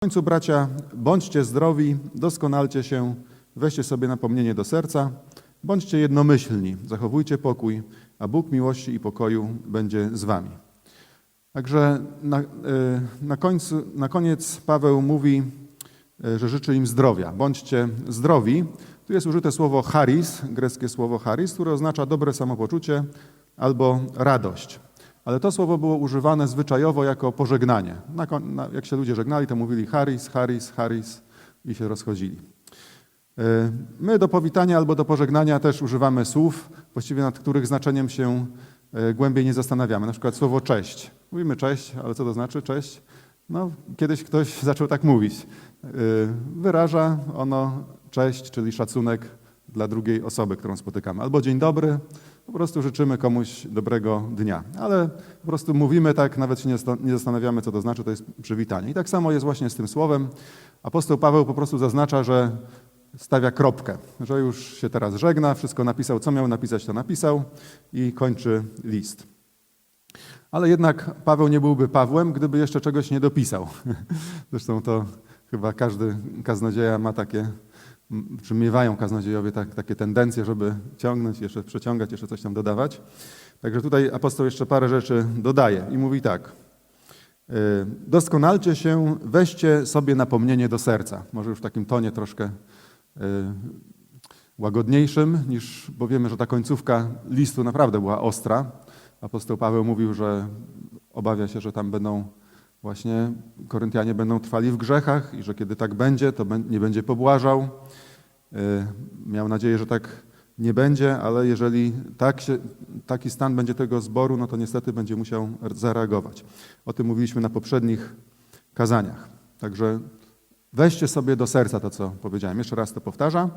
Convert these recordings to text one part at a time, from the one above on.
W końcu, bracia, bądźcie zdrowi, doskonalcie się, weźcie sobie napomnienie do serca, bądźcie jednomyślni, zachowujcie pokój, a Bóg miłości i pokoju będzie z wami. Także na, y, na, końcu, na koniec Paweł mówi, y, że życzy im zdrowia. Bądźcie zdrowi. Tu jest użyte słowo charis, greckie słowo charis, które oznacza dobre samopoczucie albo radość. Ale to słowo było używane zwyczajowo jako pożegnanie. Jak się ludzie żegnali, to mówili charis, charis, charis i się rozchodzili. Y, My do powitania albo do pożegnania też używamy słów, właściwie nad których znaczeniem się y, głębiej nie zastanawiamy. Na przykład słowo cześć. Mówimy cześć, ale co to znaczy cześć? No, kiedyś ktoś zaczął tak mówić. Y, Wyraża ono cześć, czyli szacunek dla drugiej osoby, którą spotykamy. Albo dzień dobry, po prostu życzymy komuś dobrego dnia. Ale po prostu mówimy tak, nawet się nie zasta- nie zastanawiamy, co to znaczy, to jest przywitanie. I tak samo jest właśnie z tym słowem. Apostoł Paweł po prostu zaznacza, że stawia kropkę, że już się teraz żegna, wszystko napisał, co miał napisać, to napisał i kończy list. Ale jednak Paweł nie byłby Pawłem, gdyby jeszcze czegoś nie dopisał. Zresztą to chyba każdy kaznodzieja ma takie, czy miewają kaznodziejowie tak, takie tendencje, żeby ciągnąć, jeszcze przeciągać, jeszcze coś tam dodawać. Także tutaj apostoł jeszcze parę rzeczy dodaje i mówi tak. y, Doskonalcie się, weźcie sobie napomnienie do serca. Może już w takim tonie troszkę y, łagodniejszym, niż, bo wiemy, że ta końcówka listu naprawdę była ostra. Apostoł Paweł mówił, że obawia się, że tam będą właśnie Koryntianie będą trwali w grzechach i że kiedy tak będzie, to nie będzie pobłażał. Y, Miał nadzieję, że tak nie będzie, ale jeżeli tak się, taki stan będzie tego zboru, no to niestety będzie musiał zareagować. O tym mówiliśmy na poprzednich kazaniach. Także weźcie sobie do serca to, co powiedziałem. Jeszcze raz to powtarza.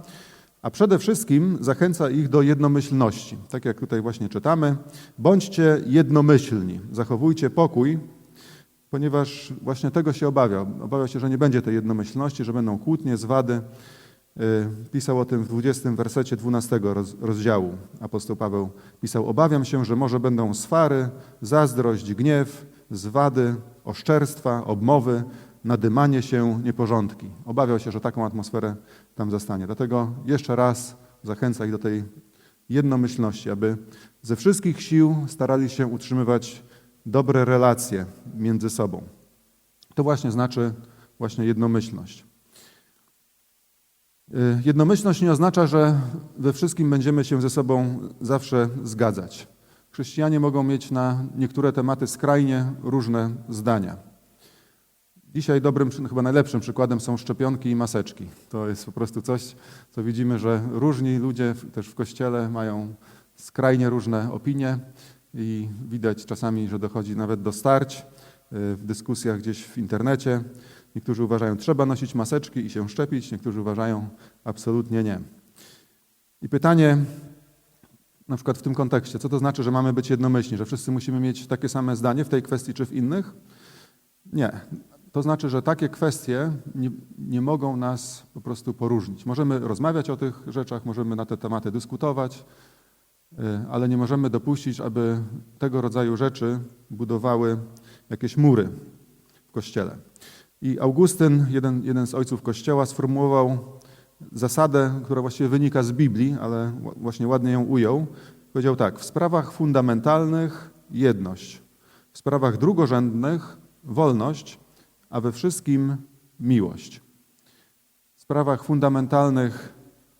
A przede wszystkim zachęca ich do jednomyślności. Tak jak tutaj właśnie czytamy, bądźcie jednomyślni, zachowujcie pokój, ponieważ właśnie tego się obawiał. Obawiał się, że nie będzie tej jednomyślności, że będą kłótnie, zwady. Y, Pisał o tym w 20 wersecie 12 roz- rozdziału. Apostoł Paweł pisał: Obawiam się, że może będą swary, zazdrość, gniew, zwady, oszczerstwa, obmowy, nadymanie się, nieporządki. Obawiał się, że taką atmosferę tam zastanie. Dlatego jeszcze raz zachęca ich do tej jednomyślności, aby ze wszystkich sił starali się utrzymywać dobre relacje między sobą. To właśnie znaczy właśnie jednomyślność. Y, Jednomyślność nie oznacza, że we wszystkim będziemy się ze sobą zawsze zgadzać. Chrześcijanie mogą mieć na niektóre tematy skrajnie różne zdania. Dzisiaj dobrym, chyba najlepszym przykładem są szczepionki i maseczki. To jest po prostu coś, co widzimy, że różni ludzie też w kościele mają skrajnie różne opinie i widać czasami, że dochodzi nawet do starć y, w dyskusjach gdzieś w internecie. Niektórzy uważają, trzeba nosić maseczki i się szczepić, niektórzy uważają, absolutnie nie. I pytanie, na przykład w tym kontekście, co to znaczy, że mamy być jednomyślni, że wszyscy musimy mieć takie same zdanie w tej kwestii czy w innych? Nie. To znaczy, że takie kwestie nie, nie mogą nas po prostu poróżnić. Możemy rozmawiać o tych rzeczach, możemy na te tematy dyskutować, ale nie możemy dopuścić, aby tego rodzaju rzeczy budowały jakieś mury w Kościele. I Augustyn, jeden, jeden z ojców Kościoła, sformułował zasadę, która właściwie wynika z Biblii, ale ła- właśnie ładnie ją ujął. Powiedział tak: w sprawach fundamentalnych jedność, w sprawach drugorzędnych wolność, a we wszystkim miłość. W sprawach fundamentalnych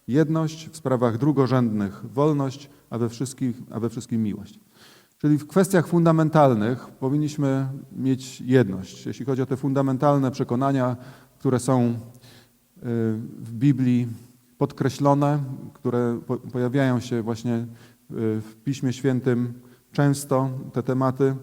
jedność, w sprawach drugorzędnych wolność, a we wszystkim, a we wszystkim miłość. Czyli w kwestiach fundamentalnych powinniśmy mieć jedność. Jeśli chodzi o te fundamentalne przekonania, które są y, w Biblii podkreślone, które po- pojawiają się właśnie y, w Piśmie Świętym często, te tematy,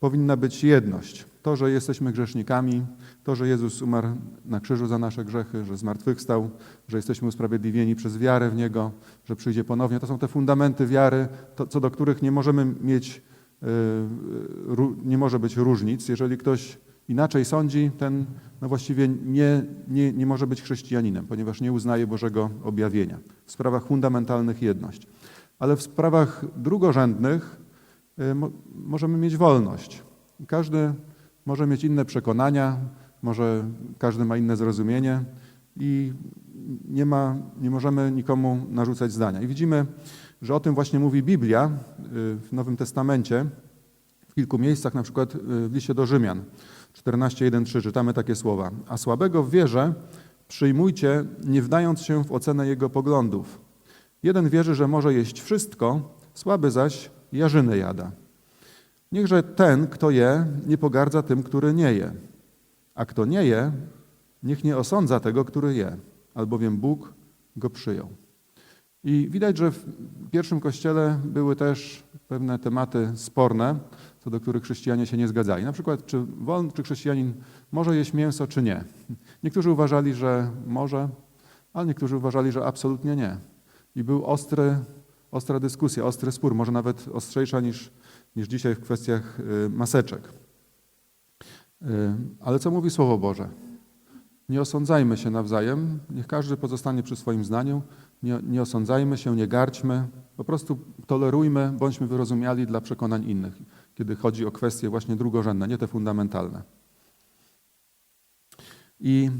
powinna być jedność. To, że jesteśmy grzesznikami, to, że Jezus umarł na krzyżu za nasze grzechy, że zmartwychwstał, że jesteśmy usprawiedliwieni przez wiarę w Niego, że przyjdzie ponownie, to są te fundamenty wiary, to, co do których nie możemy mieć, ró- nie może być różnic. Jeżeli ktoś inaczej sądzi, ten no właściwie nie, nie, nie może być chrześcijaninem, ponieważ nie uznaje Bożego objawienia. W sprawach fundamentalnych jedność. Ale w sprawach drugorzędnych mo- możemy mieć wolność. Każdy może mieć inne przekonania, może każdy ma inne zrozumienie i nie, ma, nie możemy nikomu narzucać zdania. I widzimy, że o tym właśnie mówi Biblia y, w Nowym Testamencie, w kilku miejscach, na przykład y, w liście do Rzymian 14:1-3 czytamy takie słowa. A słabego w wierze przyjmujcie, nie wdając się w ocenę jego poglądów. Jeden wierzy, że może jeść wszystko, słaby zaś jarzynę jada. Niechże ten, kto je, nie pogardza tym, który nie je. A kto nie je, niech nie osądza tego, który je, albowiem Bóg go przyjął. I widać, że w pierwszym kościele były też pewne tematy sporne, co do których chrześcijanie się nie zgadzali. Na przykład, czy, wolny, czy chrześcijanin może jeść mięso, czy nie. Niektórzy uważali, że może, ale niektórzy uważali, że absolutnie nie. I był ostry, ostra dyskusja, ostry spór, może nawet ostrzejsza niż, niż dzisiaj w kwestiach y, maseczek. Y, Ale co mówi Słowo Boże? Nie osądzajmy się nawzajem, niech każdy pozostanie przy swoim zdaniu, nie, nie osądzajmy się, nie gardźmy, po prostu tolerujmy, bądźmy wyrozumiali dla przekonań innych, kiedy chodzi o kwestie właśnie drugorzędne, nie te fundamentalne. I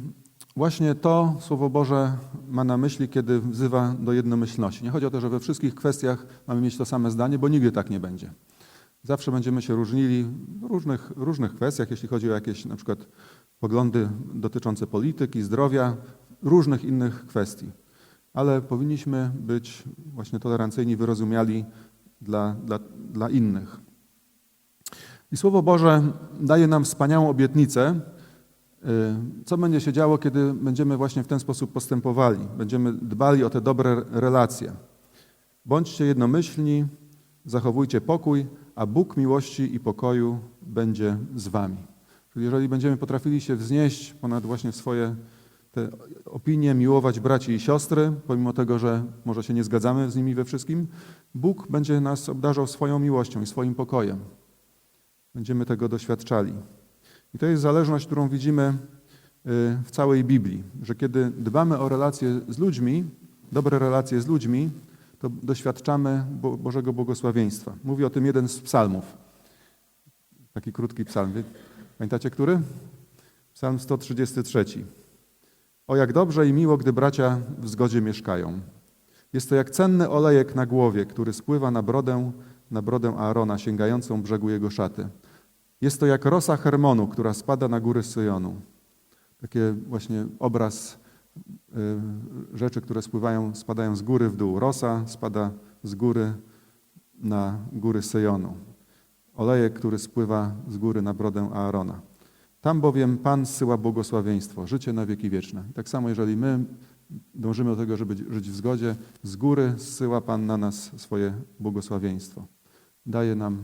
właśnie to Słowo Boże ma na myśli, kiedy wzywa do jednomyślności. Nie chodzi o to, że we wszystkich kwestiach mamy mieć to same zdanie, bo nigdy tak nie będzie. Zawsze będziemy się różnili w różnych, różnych kwestiach, jeśli chodzi o jakieś na przykład poglądy dotyczące polityki, zdrowia, różnych innych kwestii. Ale powinniśmy być właśnie tolerancyjni, wyrozumiali dla, dla, dla innych. I Słowo Boże daje nam wspaniałą obietnicę, y, co będzie się działo, kiedy będziemy właśnie w ten sposób postępowali, będziemy dbali o te dobre relacje. Bądźcie jednomyślni, zachowujcie pokój, a Bóg miłości i pokoju będzie z wami. Jeżeli będziemy potrafili się wznieść ponad właśnie swoje te opinie, miłować braci i siostry, pomimo tego, że może się nie zgadzamy z nimi we wszystkim, Bóg będzie nas obdarzał swoją miłością i swoim pokojem. Będziemy tego doświadczali. I to jest zależność, którą widzimy y, w całej Biblii, że kiedy dbamy o relacje z ludźmi, dobre relacje z ludźmi, to doświadczamy Bo- Bożego błogosławieństwa. Mówi o tym jeden z psalmów. Taki krótki psalm. Pamiętacie który? Psalm 133. O jak dobrze i miło, gdy bracia w zgodzie mieszkają. Jest to jak cenny olejek na głowie, który spływa na brodę, na brodę Aarona, sięgającą brzegu jego szaty. Jest to jak rosa Hermonu, która spada na góry Syjonu. Taki właśnie obraz rzeczy, które spływają, spadają z góry w dół. Rosa spada z góry na góry Syjonu. Olejek, który spływa z góry na brodę Aarona. Tam bowiem Pan zsyła błogosławieństwo, życie na wieki wieczne. Tak samo, jeżeli my dążymy do tego, żeby żyć w zgodzie, z góry zsyła Pan na nas swoje błogosławieństwo. Daje nam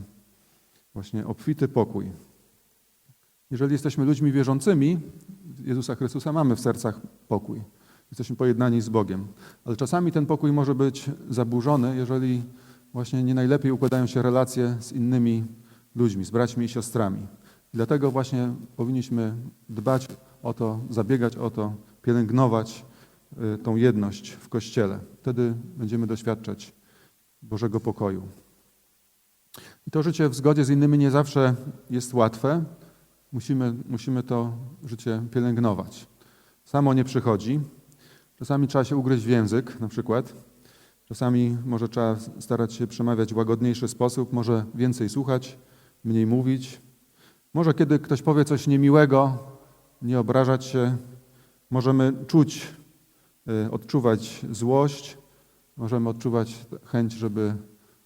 właśnie obfity pokój. Jeżeli jesteśmy ludźmi wierzącymi, Jezusa Chrystusa mamy w sercach pokój. Jesteśmy pojednani z Bogiem. Ale czasami ten pokój może być zaburzony, jeżeli właśnie nie najlepiej układają się relacje z innymi ludźmi, z braćmi i siostrami. Dlatego właśnie powinniśmy dbać o to, zabiegać o to, pielęgnować y, tą jedność w Kościele. Wtedy będziemy doświadczać Bożego pokoju. I to życie w zgodzie z innymi nie zawsze jest łatwe. Musimy, musimy to życie pielęgnować. Samo nie przychodzi. Czasami trzeba się ugryźć w język, na przykład. Czasami może trzeba starać się przemawiać w łagodniejszy sposób, może więcej słuchać, mniej mówić. Może kiedy ktoś powie coś niemiłego, nie obrażać się. Możemy czuć, y, odczuwać złość, możemy odczuwać chęć, żeby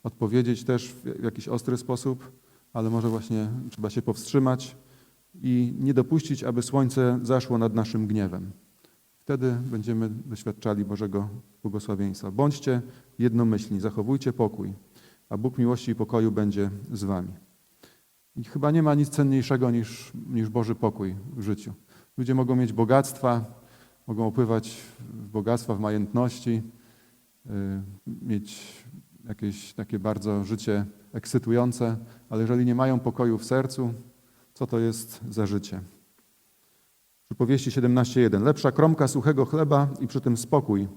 odpowiedzieć też w jakiś ostry sposób, ale może właśnie trzeba się powstrzymać i nie dopuścić, aby słońce zaszło nad naszym gniewem. Wtedy będziemy doświadczali Bożego błogosławieństwa. Bądźcie jednomyślni, zachowujcie pokój, a Bóg miłości i pokoju będzie z wami. I chyba nie ma nic cenniejszego niż, niż Boży pokój w życiu. Ludzie mogą mieć bogactwa, mogą opływać w bogactwa, w majętności, y, mieć jakieś takie bardzo życie ekscytujące, ale jeżeli nie mają pokoju w sercu, co to jest za życie? Przypowieści 17.1. Lepsza kromka suchego chleba i przy tym spokój,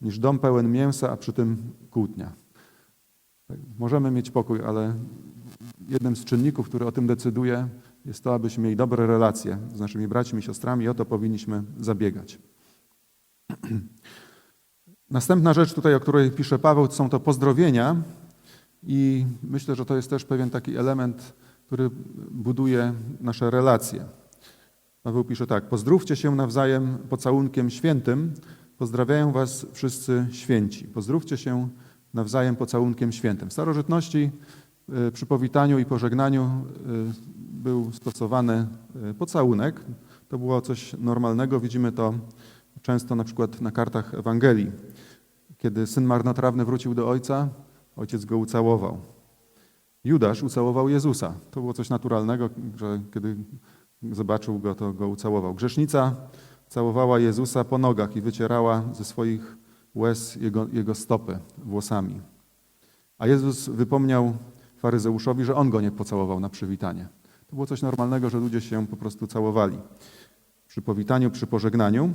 niż dom pełen mięsa, a przy tym kłótnia. Tak, Możemy mieć pokój, ale jednym z czynników, który o tym decyduje, jest to, abyśmy mieli dobre relacje z naszymi braćmi i siostrami i o to powinniśmy zabiegać. Następna rzecz tutaj, o której pisze Paweł, są to pozdrowienia i myślę, że to jest też pewien taki element, który buduje nasze relacje. Paweł pisze tak: Pozdrówcie się nawzajem pocałunkiem świętym. Pozdrawiają Was wszyscy święci. Pozdrówcie się nawzajem pocałunkiem świętym. W starożytności y, przy powitaniu i pożegnaniu y, był stosowany y, pocałunek. To było coś normalnego. Widzimy to często na przykład na kartach Ewangelii. Kiedy syn marnotrawny wrócił do ojca, ojciec go ucałował. Judasz ucałował Jezusa. To było coś naturalnego, że kiedy zobaczył go, to go ucałował. Grzesznica całowała Jezusa po nogach i wycierała ze swoich łez jego, jego stopy włosami. A Jezus wypomniał faryzeuszowi, że on go nie pocałował na przywitanie. To było coś normalnego, że ludzie się po prostu całowali przy powitaniu, przy pożegnaniu.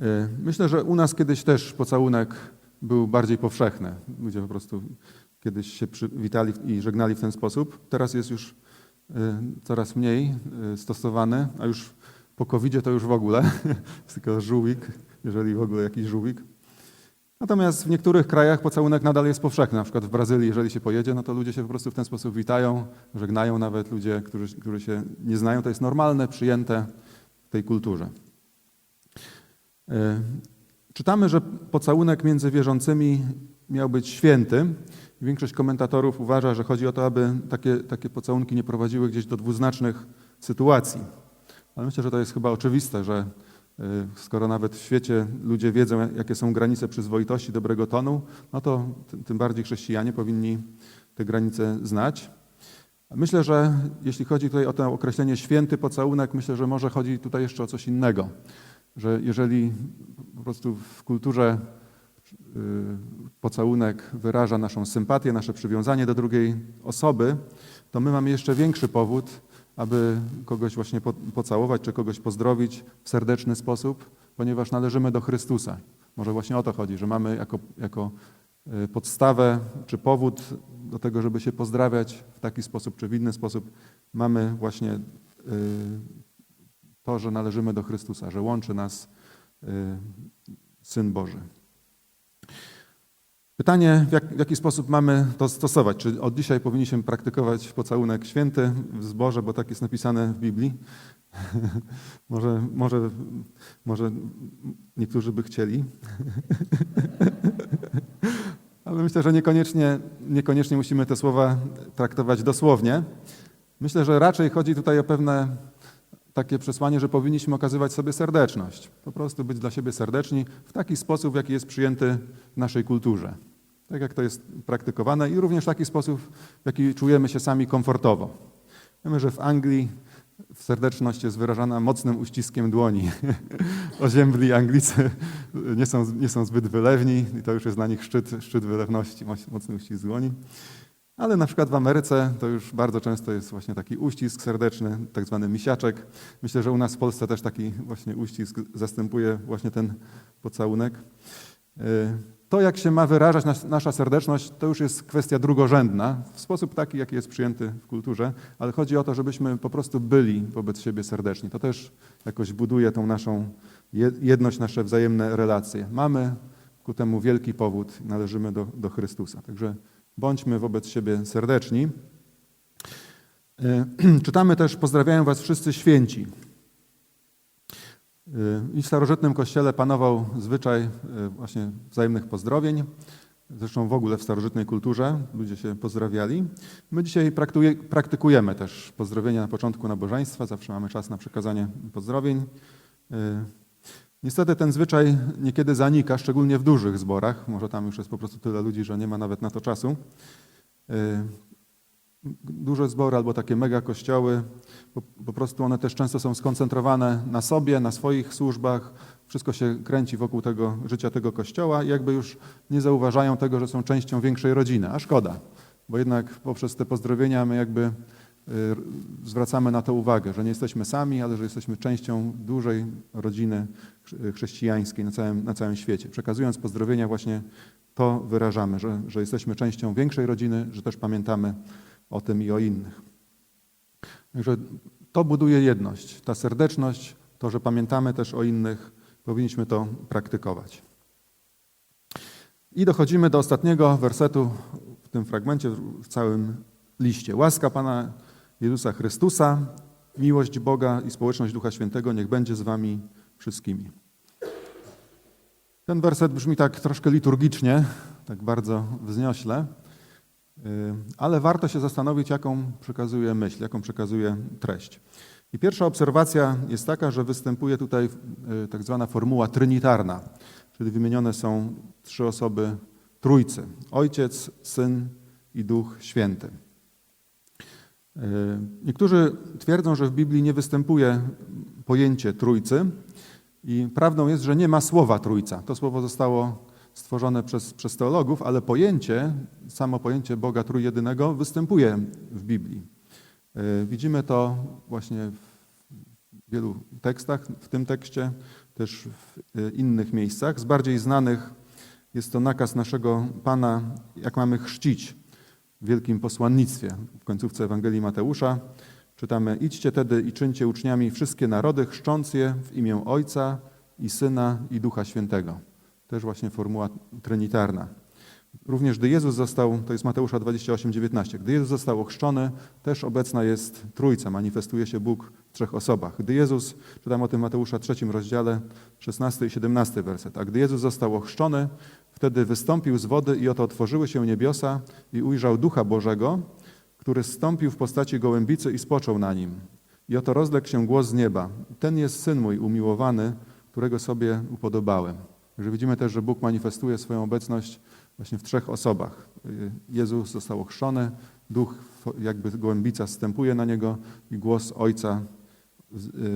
E, Myślę, że u nas kiedyś też pocałunek był bardziej powszechny. Ludzie po prostu kiedyś się przywitali i żegnali w ten sposób. Teraz jest już coraz mniej e, stosowany, a już po covid to już w ogóle jest tylko żółwik, jeżeli w ogóle jakiś żółwik. Natomiast w niektórych krajach pocałunek nadal jest powszechny. Na przykład w Brazylii, jeżeli się pojedzie, no to ludzie się po prostu w ten sposób witają, żegnają nawet ludzie, którzy, którzy się nie znają. To jest normalne, przyjęte w tej kulturze. E, Czytamy, że pocałunek między wierzącymi miał być święty. Większość komentatorów uważa, że chodzi o to, aby takie, takie pocałunki nie prowadziły gdzieś do dwuznacznych sytuacji. Ale myślę, że to jest chyba oczywiste, że y, skoro nawet w świecie ludzie wiedzą, jakie są granice przyzwoitości, dobrego tonu, no to tym- bardziej chrześcijanie powinni te granice znać. Myślę, że jeśli chodzi tutaj o to określenie święty pocałunek, myślę, że może chodzi tutaj jeszcze o coś innego. Że jeżeli po prostu w kulturze pocałunek wyraża naszą sympatię, nasze przywiązanie do drugiej osoby, to my mamy jeszcze większy powód, aby kogoś właśnie po- pocałować czy kogoś pozdrowić w serdeczny sposób, ponieważ należymy do Chrystusa. Może właśnie o to chodzi, że mamy jako, jako y, podstawę czy powód do tego, żeby się pozdrawiać w taki sposób czy w inny sposób, mamy właśnie y, to, że należymy do Chrystusa, że łączy nas y, Syn Boży. Pytanie, w, jak, w jaki sposób mamy to stosować? Czy od dzisiaj powinniśmy praktykować pocałunek święty w zborze, bo tak jest napisane w Biblii? może, może, może niektórzy by chcieli. Ale myślę, że niekoniecznie, niekoniecznie musimy te słowa traktować dosłownie. Myślę, że raczej chodzi tutaj o pewne takie przesłanie, że powinniśmy okazywać sobie serdeczność. Po prostu być dla siebie serdeczni w taki sposób, w jaki jest przyjęty w naszej kulturze. Tak jak to jest praktykowane i również w taki sposób, w jaki czujemy się sami komfortowo. Wiemy, że w Anglii serdeczność jest wyrażana mocnym uściskiem dłoni. Oziębli Anglicy nie są, nie są zbyt wylewni i to już jest dla nich szczyt, szczyt wylewności, moc- mocny uścisk dłoni. Ale na przykład w Ameryce to już bardzo często jest właśnie taki uścisk serdeczny, tak zwany misiaczek. Myślę, że u nas w Polsce też taki właśnie uścisk zastępuje właśnie ten pocałunek. To, jak się ma wyrażać nas, nasza serdeczność, to już jest kwestia drugorzędna, w sposób taki, jaki jest przyjęty w kulturze, ale chodzi o to, żebyśmy po prostu byli wobec siebie serdeczni. To też jakoś buduje tą naszą je- jedność, nasze wzajemne relacje. Mamy ku temu wielki powód, należymy do, do Chrystusa. Także bądźmy wobec siebie serdeczni. Y, Czytamy też, pozdrawiają Was wszyscy święci. Y, I w starożytnym kościele panował zwyczaj y, właśnie wzajemnych pozdrowień. Zresztą w ogóle w starożytnej kulturze ludzie się pozdrawiali. My dzisiaj praktykujemy też pozdrowienia na początku nabożeństwa. Zawsze mamy czas na przekazanie pozdrowień. Y, Niestety ten zwyczaj niekiedy zanika, szczególnie w dużych zborach. Może tam już jest po prostu tyle ludzi, że nie ma nawet na to czasu. Y, Duże zbory albo takie mega kościoły, po, po prostu one też często są skoncentrowane na sobie, na swoich służbach. Wszystko się kręci wokół tego życia tego kościoła i jakby już nie zauważają tego, że są częścią większej rodziny. A szkoda, bo jednak poprzez te pozdrowienia my jakby y, zwracamy na to uwagę, że nie jesteśmy sami, ale że jesteśmy częścią dużej rodziny chrze- chrześcijańskiej na całym, na całym świecie. Przekazując pozdrowienia właśnie to wyrażamy, że, że jesteśmy częścią większej rodziny, że też pamiętamy o tym i o innych. Także to buduje jedność, ta serdeczność, to, że pamiętamy też o innych, powinniśmy to praktykować. I dochodzimy do ostatniego wersetu w tym fragmencie, w całym liście. Łaska Pana Jezusa Chrystusa, miłość Boga i społeczność Ducha Świętego niech będzie z Wami wszystkimi. Ten werset brzmi tak troszkę liturgicznie, tak bardzo wzniośle, ale warto się zastanowić, jaką przekazuje myśl, jaką przekazuje treść. I pierwsza obserwacja jest taka, że występuje tutaj yy, tak zwana formuła trinitarna, czyli wymienione są trzy osoby Trójcy: Ojciec, Syn i Duch Święty. Yy, Niektórzy twierdzą, że w Biblii nie występuje pojęcie Trójcy i prawdą jest, że nie ma słowa Trójca. To słowo zostało stworzone przez, przez teologów, ale pojęcie, samo pojęcie Boga Trójjedynego występuje w Biblii. Yy, Widzimy to właśnie w wielu tekstach, w tym tekście, też w yy, innych miejscach. Z bardziej znanych jest to nakaz naszego Pana, jak mamy chrzcić w wielkim posłannictwie. W końcówce Ewangelii Mateusza czytamy: Idźcie tedy i czyńcie uczniami wszystkie narody, chrzcząc je w imię Ojca i Syna i Ducha Świętego. Też właśnie formuła trinitarna. Również gdy Jezus został, to jest Mateusza 28, 19, gdy Jezus został ochrzczony, też obecna jest Trójca, manifestuje się Bóg w trzech osobach. Gdy Jezus, czytam o tym Mateusza trzecim rozdziale, 16 i 17 werset, a gdy Jezus został ochrzczony, wtedy wystąpił z wody i oto otworzyły się niebiosa i ujrzał Ducha Bożego, który zstąpił w postaci gołębicy i spoczął na nim. I oto rozległ się głos z nieba. Ten jest Syn mój umiłowany, którego sobie upodobałem. Także widzimy też, że Bóg manifestuje swoją obecność właśnie w trzech osobach. Jezus został ochrzczony, Duch jakby gołębica zstępuje na Niego i głos Ojca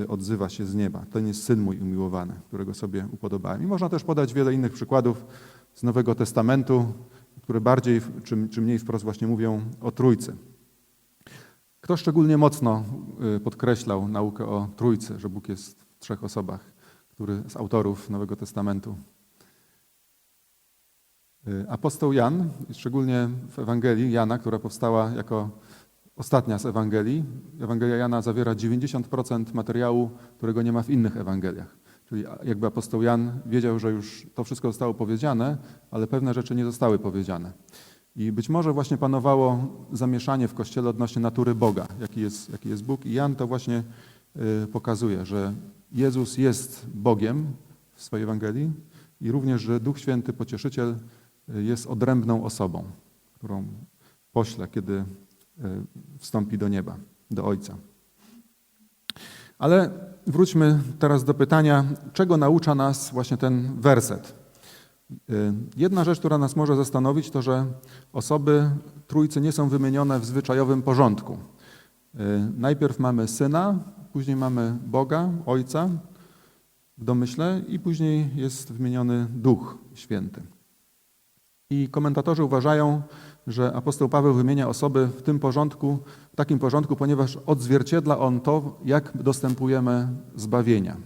odzywa się z nieba. Ten jest Syn mój umiłowany, którego sobie upodobałem. I można też podać wiele innych przykładów z Nowego Testamentu, które bardziej czy, czy mniej wprost właśnie mówią o Trójcy. Kto szczególnie mocno podkreślał naukę o Trójcy, że Bóg jest w trzech osobach, który z autorów Nowego Testamentu? Apostoł Jan, szczególnie w Ewangelii Jana, która powstała jako ostatnia z Ewangelii. Ewangelia Jana zawiera 90% materiału, którego nie ma w innych Ewangeliach. Czyli jakby apostoł Jan wiedział, że już to wszystko zostało powiedziane, ale pewne rzeczy nie zostały powiedziane. I być może właśnie panowało zamieszanie w Kościele odnośnie natury Boga, jaki jest, jaki jest Bóg. I Jan to właśnie y, pokazuje, że Jezus jest Bogiem w swojej Ewangelii i również, że Duch Święty, Pocieszyciel jest odrębną osobą, którą pośle, kiedy y, wstąpi do nieba, do Ojca. Ale wróćmy teraz do pytania, czego naucza nas właśnie ten werset. Y, Jedna rzecz, która nas może zastanowić, to że osoby trójcy nie są wymienione w zwyczajowym porządku. Y, Najpierw mamy syna, później mamy Boga, Ojca w domyśle i później jest wymieniony Duch Święty. I komentatorzy uważają, że apostoł Paweł wymienia osoby w tym porządku, w takim porządku, ponieważ odzwierciedla on to, jak dostępujemy zbawienia.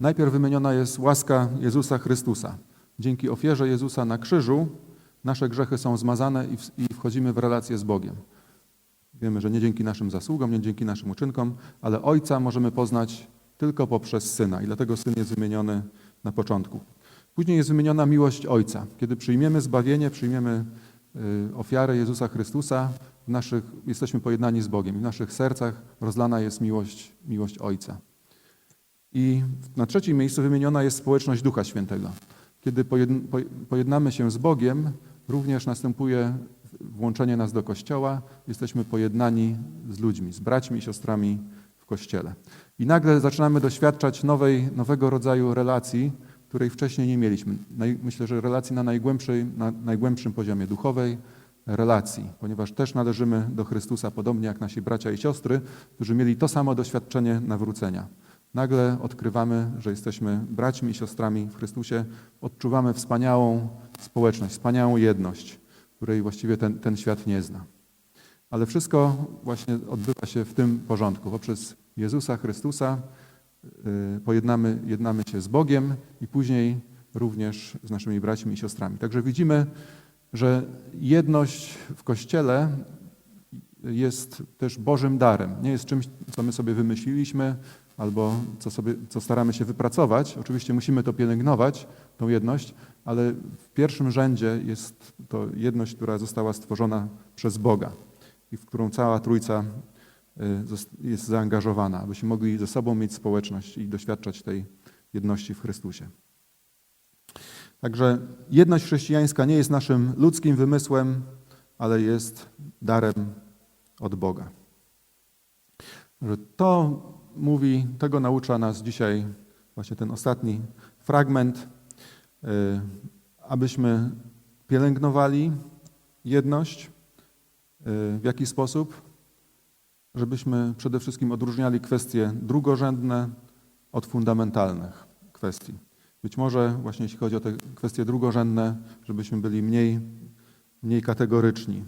Najpierw wymieniona jest łaska Jezusa Chrystusa. Dzięki ofierze Jezusa na krzyżu nasze grzechy są zmazane i wchodzimy w relację z Bogiem. Wiemy, że nie dzięki naszym zasługom, nie dzięki naszym uczynkom, ale Ojca możemy poznać tylko poprzez Syna i dlatego Syn jest wymieniony na początku. Później jest wymieniona miłość Ojca. Kiedy przyjmiemy zbawienie, przyjmiemy y, ofiarę Jezusa Chrystusa, w naszych, jesteśmy pojednani z Bogiem. W naszych sercach rozlana jest miłość, miłość Ojca. I na trzecim miejscu wymieniona jest społeczność Ducha Świętego. Kiedy pojednamy się z Bogiem, również następuje włączenie nas do Kościoła. Jesteśmy pojednani z ludźmi, z braćmi i siostrami w Kościele. I nagle zaczynamy doświadczać nowej, nowego rodzaju relacji, której wcześniej nie mieliśmy. Myślę, że relacji na, najgłębszej, na najgłębszym poziomie duchowej relacji, ponieważ też należymy do Chrystusa, podobnie jak nasi bracia i siostry, którzy mieli to samo doświadczenie nawrócenia. Nagle odkrywamy, że jesteśmy braćmi i siostrami w Chrystusie, odczuwamy wspaniałą społeczność, wspaniałą jedność, której właściwie ten, ten świat nie zna. Ale wszystko właśnie odbywa się w tym porządku, poprzez Jezusa Chrystusa, Y, pojednamy jednamy się z Bogiem i później również z naszymi braćmi i siostrami. Także widzimy, że jedność w Kościele jest też Bożym darem. Nie jest czymś, co my sobie wymyśliliśmy albo co, sobie, co staramy się wypracować. Oczywiście musimy to pielęgnować, tą jedność, ale w pierwszym rzędzie jest to jedność, która została stworzona przez Boga i w którą cała Trójca y, jest zaangażowana, abyśmy mogli ze sobą mieć społeczność i doświadczać tej jedności w Chrystusie. Także jedność chrześcijańska nie jest naszym ludzkim wymysłem, ale jest darem od Boga. To mówi, tego naucza nas dzisiaj właśnie ten ostatni fragment, y, abyśmy pielęgnowali jedność. Y, W jaki sposób? Żebyśmy przede wszystkim odróżniali kwestie drugorzędne od fundamentalnych kwestii. Być może właśnie jeśli chodzi o te kwestie drugorzędne, żebyśmy byli mniej, mniej kategoryczni.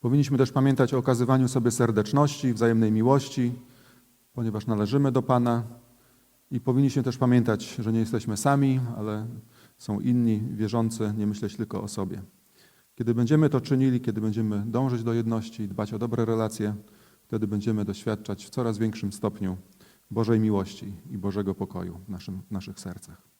Powinniśmy też pamiętać o okazywaniu sobie serdeczności, wzajemnej miłości, ponieważ należymy do Pana i powinniśmy też pamiętać, że nie jesteśmy sami, ale są inni wierzący, nie myśleć tylko o sobie. Kiedy będziemy to czynili, kiedy będziemy dążyć do jedności i dbać o dobre relacje, wtedy będziemy doświadczać w coraz większym stopniu Bożej miłości i Bożego pokoju w, naszym, w naszych sercach.